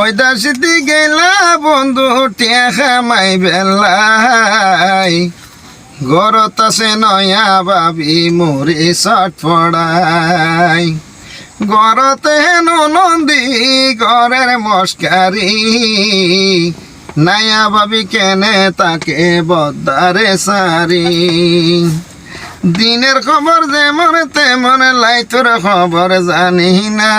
পয়দাসিতি গেলা বন্ধু টিয়া খামাই বেলাই। গরত আছে নয়া বাবি মোরে চট পড়াই। গরতে নন্দী গরের মস্কারি। নায়া বাবি কেনে তাকে বদারে সারি। দিনের খবর যেমন তেমন লাইতোর খবর জানি না।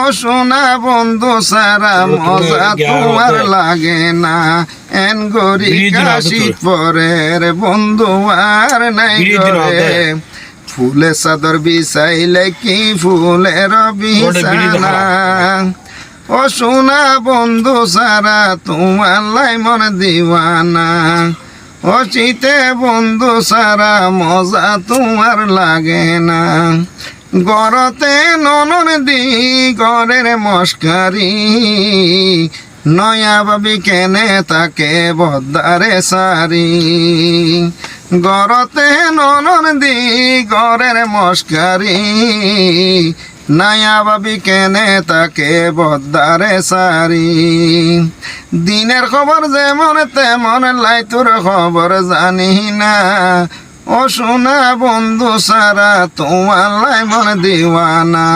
ও সোনা বন্ধু সারা মজা তোমার লাগে না। এন গরি কাশি পরের বন্ধু আর নাই করে ফুলে চাদর বিছাইলে কি ফুলের বিছানা? ও সোনা বন্ধু সারা তোমার লাই মন দিওয়ানা। ও চিতে বন্ধু সারা মজা তোমার লাগে না। গরতে ননন দি গরের মস্কারি নয়া বাবি কেনে তাকে বদারে সারি। গরতে ননন দি গরের মস্কারি নয়া বাবি কেনে তাকে বদারে সারি। দিনের খবর যেমন তেমন লাইতুর খবর জানি না। ও সোনা বন্ধু সারা তোমার লাই মন দিওয়ানা।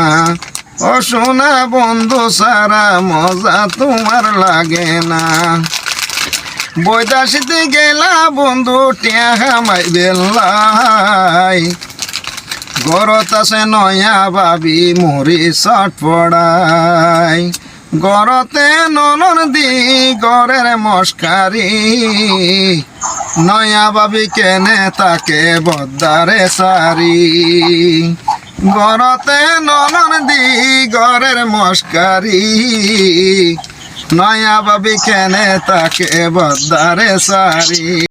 ও সোনা বন্ধু সারা মজা তোমার লাগে না। বৈদাসিতে গেলা বন্ধু, টিয়া হামাই বেল্লাই। গরত আছে নয়া বাবি মরি চট পড়াই। গরতে ননন দি গরের মস্কারি। নয়া বাবি কেনে তাকে বদারে সারি। গরতে ননন দি গরের মস্কারি। নয়া বাবি কেনে তাকে বদারে সারি।